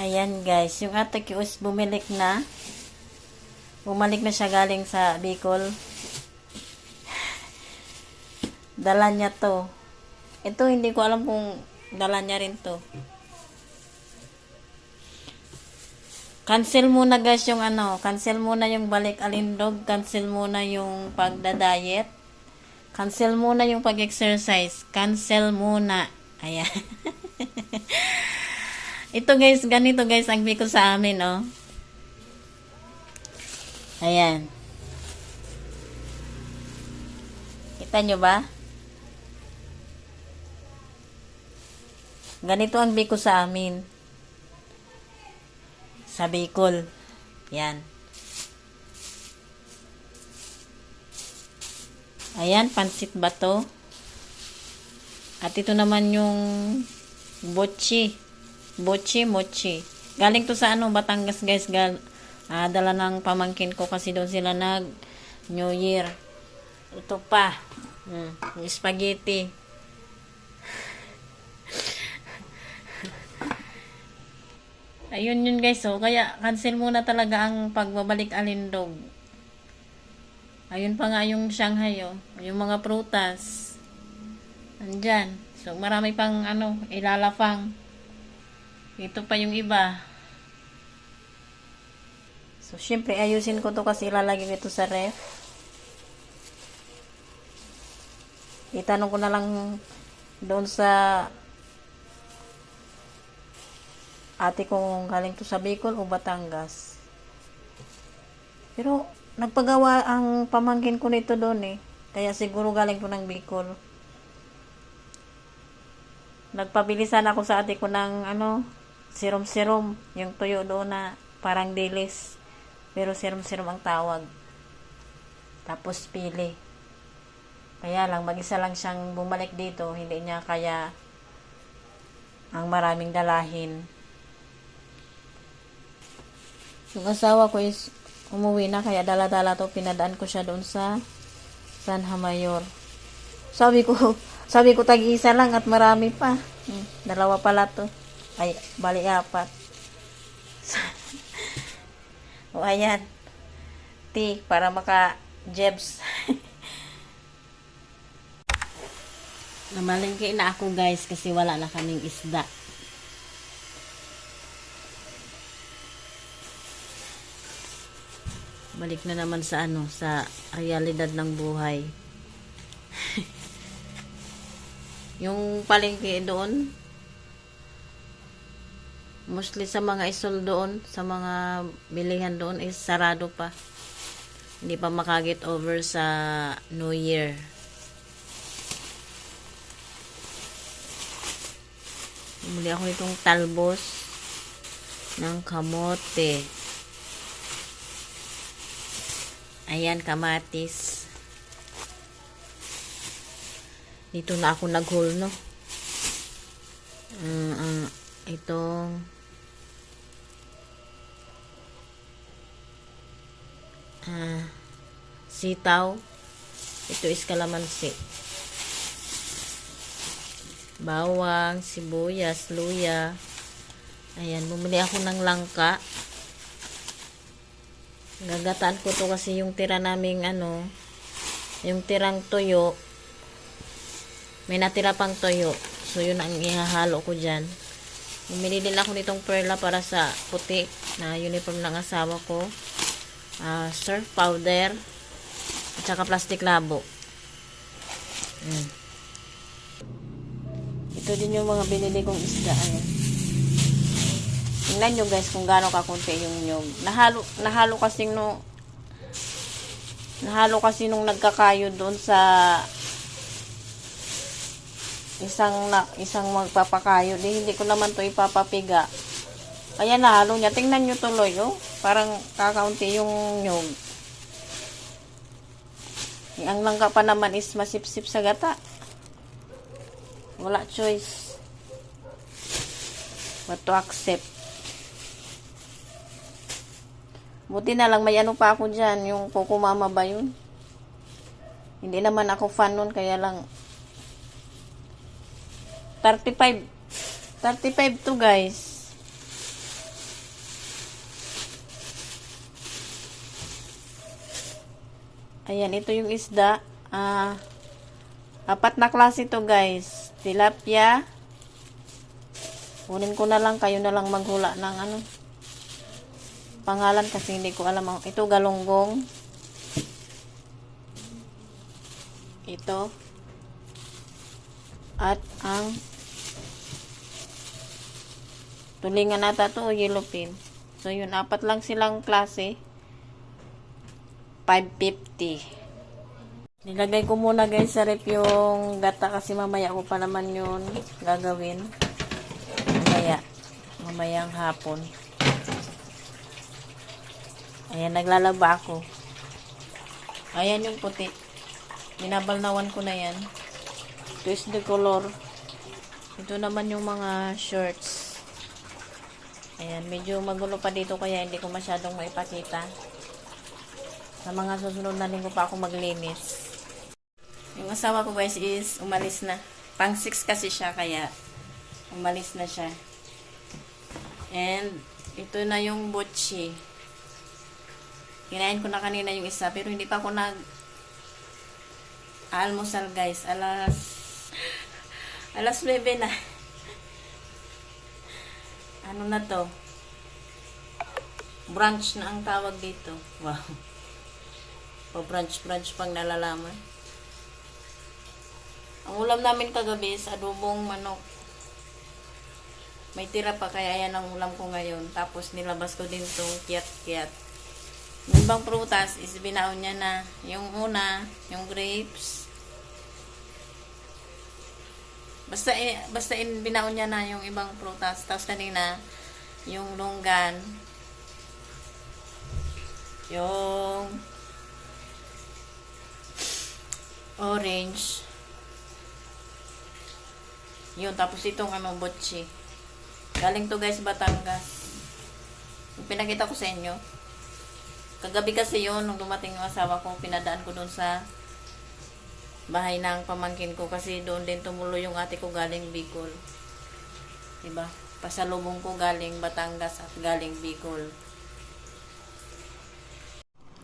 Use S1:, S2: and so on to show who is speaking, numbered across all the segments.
S1: Ayan guys, yung ate Kius bumilik na. Bumalik na siya galing sa Bicol. Dala niya to. Ito hindi ko alam kung dala niya rin to. Cancel muna guys yung ano, cancel muna yung balik alindog, cancel muna yung pagda-diet. Cancel muna yung pag-exercise. Cancel muna. Ayan. Ito guys, ganito guys ang biko sa amin, oh. Ayan. Kita nyo ba? Ganito ang biko sa amin. Sa Bicol. Yan. Ayan, pansit ba to? At ito naman yung bochi. Bochi, mochi. Galing to sa ano, Batangas guys. Gal ah, dala ng pamangkin ko kasi doon sila nag New Year. Ito pa. Hmm, spaghetti. Ayun yun guys, so kaya cancel muna talaga ang pagbabalik alindog. Ayun pa nga yung Shanghai, oh. Yung mga prutas. Andyan. So, marami pang, ano, ilalapang. Ito pa yung iba. So, syempre, ayusin ko to kasi ilalagay ko ito sa ref. Itanong ko na lang doon sa ate kong galing to sa Bicol o Batangas. Pero, nagpagawa ang pamangkin ko nito doon eh. Kaya siguro galing to ng Bicol. Nagpabilisan ako sa ate ko ng ano, serum-serum. Yung tuyo doon na parang dilis. Pero serum-serum ang tawag. Tapos pili. Kaya lang, mag-isa lang siyang bumalik dito. Hindi niya kaya ang maraming dalahin. Yung asawa ko is umuwi na kaya dala-dala to pinadaan ko siya doon sa San Hamayor. Sabi ko, sabi ko tag-isa lang at marami pa. Hmm, dalawa pala to. Ay, bali apat. o ayan. Tea para maka jebs. Namalingki na ako guys kasi wala na kaming isda. balik na naman sa ano sa realidad ng buhay yung palengke doon mostly sa mga isol doon sa mga bilihan doon is sarado pa hindi pa makaget over sa New Year Bumili ako nitong talbos ng kamote Ayan, kamatis. Dito na ako nag-haul, no? Uh, uh, itong uh, sitaw. Ito is kalamansi. Bawang, sibuyas, luya. Ayan, bumili ako ng langka. Gagataan ko to kasi yung tira naming ano, yung tirang toyo, may natira pang toyo. So, yun ang ihahalo ko dyan. Bumili din ako nitong perla para sa puti na uniform ng asawa ko. Uh, surf powder, at saka plastic labo. Mm. Ito din yung mga binili kong isda. Ayan. Tingnan nyo guys kung gaano kakunti yung nyog. Nahalo, nahalo kasi no nahalo kasi nung nagkakayo doon sa isang na, isang magpapakayo. Di, hindi ko naman to ipapapiga. Kaya nahalo niya. Tingnan nyo tuloy, oh. Parang kakaunti yung nyog. Ang langka pa naman is masipsip sa gata. Wala choice. But to accept. Buti na lang may ano pa ako dyan, yung Coco Mama ba yun? Hindi naman ako fan nun, kaya lang 35 35 to guys. Ayan, ito yung isda. Ah, apat na klase to guys. Tilapia. Kunin ko na lang, kayo na lang maghula ng ano. Pangalan kasi hindi ko alam. Ito galunggong. Ito. At ang tulingan nata to o yellow pin. So yun, apat lang silang klase. 550. Nilagay ko muna guys sa rep yung gata kasi mamaya ko pa naman yun gagawin. Mamaya. Mamayang hapon. Ayan, naglalaba ako. Ayan yung puti. Binabalnawan ko na yan. Is the color. Ito naman yung mga shirts. Ayan, medyo magulo pa dito kaya hindi ko masyadong maipakita. Sa mga susunod na linggo pa ako maglinis. Yung asawa ko guys is umalis na. Pang 6 kasi siya kaya umalis na siya. And ito na yung butchi. Kinain ko na kanina yung isa pero hindi pa ako nag almusal guys. Alas alas 9 na. Ano na to? Brunch na ang tawag dito. Wow. O brunch-brunch pang nalalaman. Ang ulam namin kagabi is adobong manok. May tira pa kaya yan ang ulam ko ngayon. Tapos nilabas ko din tong kiyat-kiyat. Yung ibang prutas is binaon niya na. Yung una, yung grapes. Basta, eh, basta in, binaon niya na yung ibang prutas. Tapos kanina, yung longgan. Yung orange. Yun, tapos itong ano, botchi. Galing to guys, Batangas. Yung pinakita ko sa inyo. Kagabi kasi yun, nung dumating yung asawa ko, pinadaan ko doon sa bahay ng pamangkin ko kasi doon din tumulo yung ate ko galing Bicol. Diba? Pasalubong ko galing Batangas at galing Bicol.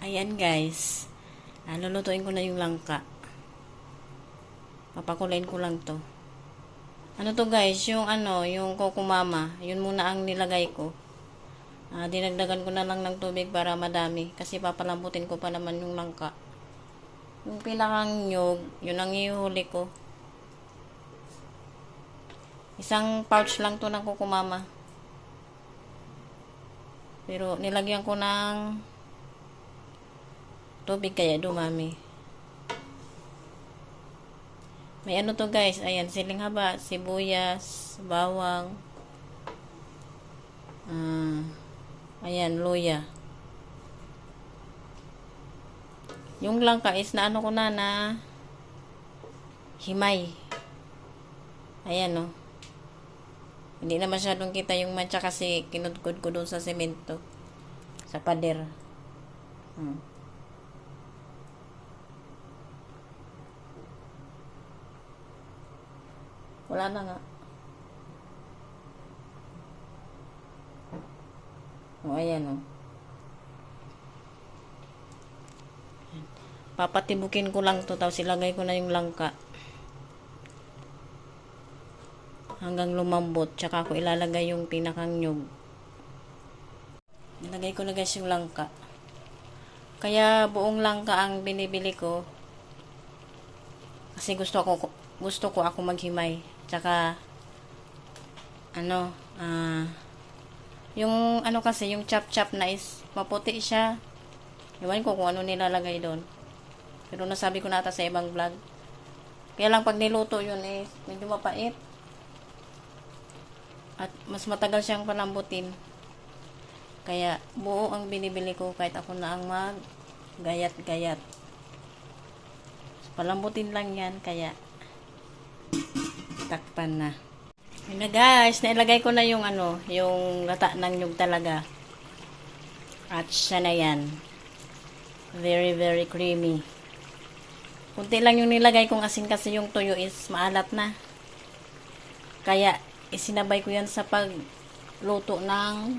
S1: Ayan guys. Lulutuin ko na yung langka. Papakulain ko lang to. Ano to guys, yung ano, yung kokumama, yun muna ang nilagay ko. Ah, dinagdagan ko na lang ng tubig para madami kasi papalambutin ko pa naman yung langka. Yung pinakang nyug, yun ang ihuli ko. Isang pouch lang to ng kukumama. Pero nilagyan ko ng tubig kaya dumami. May ano to guys, ayan, siling haba, sibuyas, bawang, ah, ayan, luya. Yung langka is na ano ko na na himay. Ayan no. Hindi na masyadong kita yung mancha kasi kinudkod ko doon sa semento. Sa pader. Hmm. Wala na nga. O, ayan o. Papatibukin ko lang to tapos ilagay ko na yung langka. Hanggang lumambot. Tsaka ako ilalagay yung pinakang nyug. Ilagay ko na guys yung langka. Kaya buong langka ang binibili ko. Kasi gusto ko gusto ko ako maghimay. Tsaka ano, ah yung ano kasi, yung chop-chop na is maputi siya. Iwan ko kung ano nilalagay doon. Pero nasabi ko nata sa ibang vlog. Kaya lang pag niluto yun eh, medyo mapait. At mas matagal siyang palambutin. Kaya buo ang binibili ko kahit ako na ang mag gayat-gayat. Palambutin lang yan, kaya takpan na. Yun na guys, nailagay ko na yung ano, yung lata ng nyug talaga. At siya na yan. Very, very creamy. Kunti lang yung nilagay kong asin kasi yung tuyo is maalat na. Kaya, isinabay ko yan sa pagluto ng...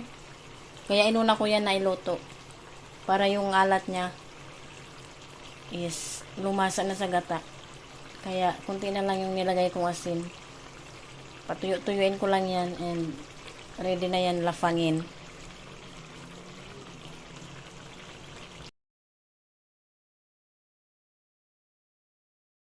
S1: Kaya inuna ko yan na iluto. Para yung alat niya is lumasa na sa gata. Kaya kunti na lang yung nilagay kong asin. Patuyo-tuyuin ko lang yan and ready na yan lafangin.